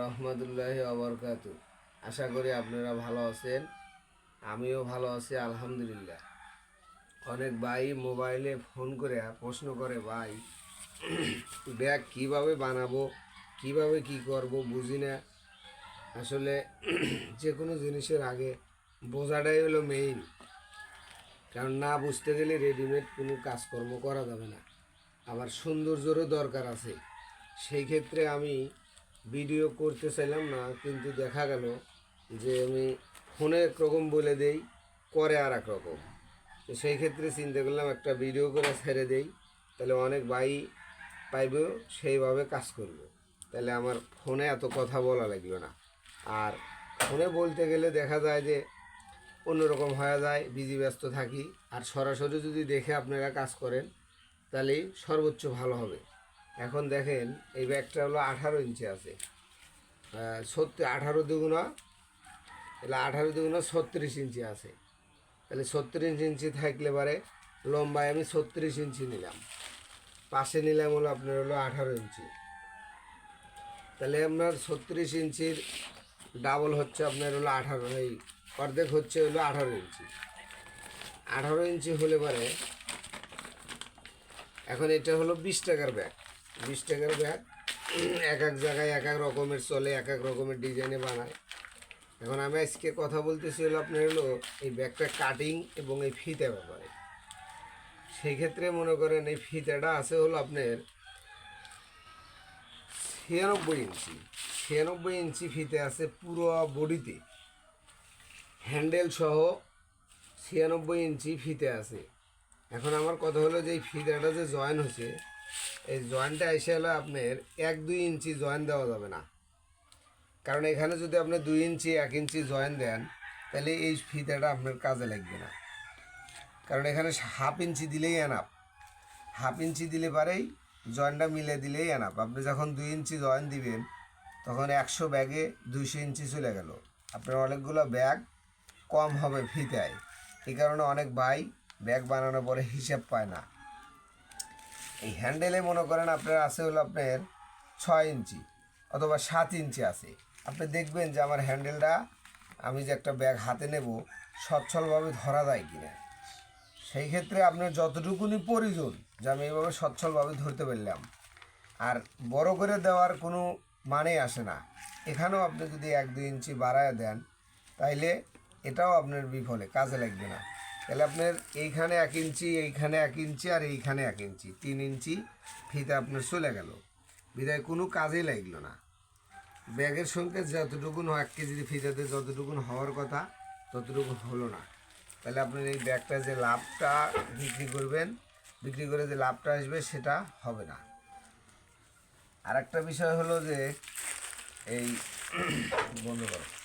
রহমতুল্লাহ আবরকাত আশা করি আপনারা ভালো আছেন। আমিও ভালো আছি, আলহামদুলিল্লাহ। অনেক ভাই মোবাইলে ফোন করে প্রশ্ন করে, ভাই ব্যাগ কীভাবে বানাবো? কীভাবে কি করব? বুঝি না। আসলে যে কোনো জিনিসের আগে বোঝাটাই হলো মেইন কারণ না বুঝতে গেলে রেডিমেড কোনো কাজকর্ম করা যাবে না। আবার সৌন্দর্যেরও দরকার আছে। সেই ক্ষেত্রে আমি ভিডিও করতে চাইলাম না, কিন্তু দেখা গেল যে আমি ফোনে একরকম বলে দেই, করে আর এক রকম। তো সেই ক্ষেত্রে চিন্তা করলাম একটা ভিডিও করে ছেড়ে দেই, তাহলে অনেক বাই পাইব, সেইভাবে কাজ করব। তাহলে আমার ফোনে এত কথা বলা লাগল না। আর ফোনে বলতে গেলে দেখা যায় যে অন্যরকম হয়ে যায়, বিজি, ব্যস্ত থাকি। আর সরাসরি যদি দেখে আপনারা কাজ করেন, তাহলেই সর্বোচ্চ ভালো হবে। এখন দেখেন, এই ব্যাগটা হলো আঠারো ইঞ্চি আছে। সত্যি আঠারো দুগুণা, তাহলে আঠারো দুগুণা ছত্রিশ ইঞ্চি আছে। তাহলে ছত্রিশ ইঞ্চি থাকলে পারে, লম্বায় আমি ছত্রিশ ইঞ্চি নিলাম। পাশে নিলাম হলো আপনার হলো আঠারো ইঞ্চি। তাহলে আপনার ছত্রিশ ইঞ্চির ডাবল হচ্ছে আপনার হলো আঠারো, এই অর্ধেক হচ্ছে হলো আঠারো ইঞ্চি। আঠারো ইঞ্চি হলে পরে, এখন এটা হলো বিশ টাকার ব্যাগ। বিশ টাকার ব্যাগ। এক এক জায়গায় এক এক রকমের চলে, এক এক রকমের ডিজাইনে বানায়। এখন আমি আজকে কথা বলতেছি হলো আপনার হলো এই ব্যাগটা কাটিং এবং এই ফিতে ব্যাপারে। সেই ক্ষেত্রে মনে করেন এই ফিতাটা আছে হলো আপনার ছিয়ানব্বই ইঞ্চি। ছিয়ানব্বই ইঞ্চি ফিতে আছে পুরো বডিতে। হ্যান্ডেল সহ ছিয়ানব্বই ইঞ্চি ফিতে আছে। এখন আমার কথা হলো যে এই ফিতাটা যে জয়েন হয়েছে এই জয়েন্টটা এসে হলো আপনার এক দুই ইঞ্চি জয়েন দেওয়া যাবে না। কারণ এখানে যদি আপনি দুই ইঞ্চি, এক ইঞ্চি জয়েন দেন, তাহলে এই ফিতাটা আপনার কাজে লাগবে না। কারণ এখানে হাফ ইঞ্চি দিলেই এনাপ হাফ ইঞ্চি দিলে পারেই জয়েন্টটা মিলে দিলেই এনাপ আপনি যখন দুই ইঞ্চি জয়েন দিবেন, তখন একশো ব্যাগে দুইশো ইঞ্চি চলে গেল। আপনার অনেকগুলো ব্যাগ কম হবে ফিতায় এই কারণে অনেক ভাই ব্যাগ বানানোর পরে হিসাব পায় না। এই হ্যান্ডেলে মনে করেন আপনার আছে হলো আপনার ছয় ইঞ্চি অথবা সাত ইঞ্চি আছে। আপনি দেখবেন যে আমার হ্যান্ডেলটা আমি যে একটা ব্যাগ হাতে নেব, সচ্ছলভাবে ধরা যায় কিনা। সেই ক্ষেত্রে আপনার যতটুকুনি প্রয়োজন যে আমি এইভাবে সচ্ছলভাবে ধরতে পারলাম। আর বড় করে দেওয়ার কোনো মানে আসে না। এখানেও আপনি যদি এক দুই ইঞ্চি বাড়ায় দেন, তাইলে এটাও আপনার বিফলে, কাজে লাগবে না। তাহলে আপনার এইখানে এক ইঞ্চি, এইখানে এক ইঞ্চি আর এইখানে এক ইঞ্চি। তিন ইঞ্চি ফিতে আপনার চলে গেল। বিদায় কোনো কাজেই লাগল না। ব্যাগের সঙ্গে যতটুকুন এক কেজি ফিতাতে যতটুকুন হওয়ার কথা, ততটুকু হলো না। তাহলে আপনার এই ব্যাগটা যে লাভটা বিক্রি করবেন, বিক্রি করে যে লাভটা আসবে সেটা হবে না। আর একটা বিষয় হলো যে এই, বন্ধ করো।